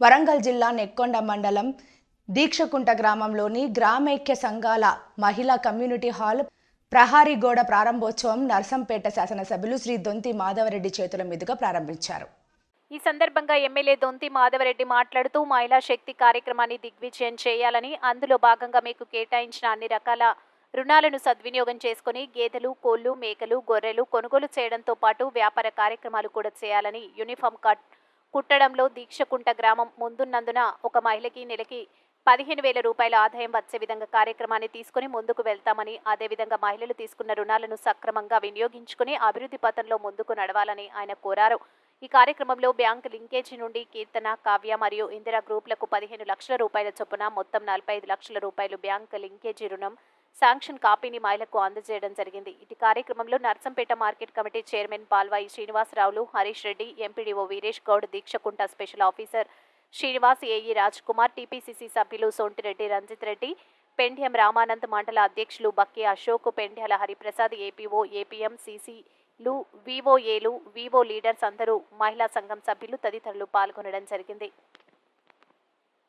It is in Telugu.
వరంగల్ జిల్లా నెక్కొండ మండలం దీక్షకుంట గ్రామంలోని గ్రామైక్య సంఘాల మహిళా కమ్యూనిటీ హాల్ ప్రహారీ గోడ ప్రారంభోత్సవం నర్సంపేట శాసనసభ్యులు శ్రీ దొంతి మాధవరెడ్డి చేతుల మీదుగా ప్రారంభించారు. ఈ సందర్భంగా ఎమ్మెల్యే దొంతి మాధవరెడ్డి మాట్లాడుతూ మహిళా శక్తి కార్యక్రమాన్ని దిగ్విజయం చేయాలని అందులో భాగంగా మీకు కేటాయించిన అన్ని రకాల రుణాలను సద్వినియోగం చేసుకుని గేదెలు కోళ్ళు మేకలు గొర్రెలు కొనుగోలు చేయడంతో పాటు వ్యాపార కార్యక్రమాలు కూడా చేయాలని యూనిఫామ్ కట్ కుట్టడంలో దీక్షకుంట గ్రామం ముందున్నందున ఒక మహిళకి నెలకి పదిహేను వేల రూపాయల ఆదాయం వచ్చే విధంగా కార్యక్రమాన్ని తీసుకుని ముందుకు వెళ్తామని అదేవిధంగా మహిళలు తీసుకున్న రుణాలను సక్రమంగా వినియోగించుకుని అభివృద్ధి పథంలో ముందుకు నడవాలని ఆయన కోరారు. ఈ కార్యక్రమంలో బ్యాంక్ లింకేజీ నుండి కీర్తన కావ్య మరియు ఇందిరా గ్రూపులకు పదిహేను లక్షల రూపాయల చొప్పున మొత్తం నలభై ఐదు లక్షల రూపాయలు బ్యాంక్ లింకేజీ రుణం శాంక్షన్ కాపీని మహిళకు అందజేయడం జరిగింది. ఇటు కార్యక్రమంలో Narsampet market committee chairman Palvai శ్రీనివాసరావులు Harish Reddy MPDO Veeresh Goud Deekshakunta special officer Srinivas AE Raj Kumar TPCC సభ్యులు సోంటిరెడ్డి రంజిత్ రెడ్డి పెండ్యం రామానంద్ మండల అధ్యక్షులు బక్కి అశోక్ పెండ్యాల హరిప్రసాద్ ఏపీఓ ఏపీఎం సీసీలు వివోఏలు వివో లీడర్స్ అందరూ మహిళా సంఘం సభ్యులు తదితరులు పాల్గొనడం జరిగింది.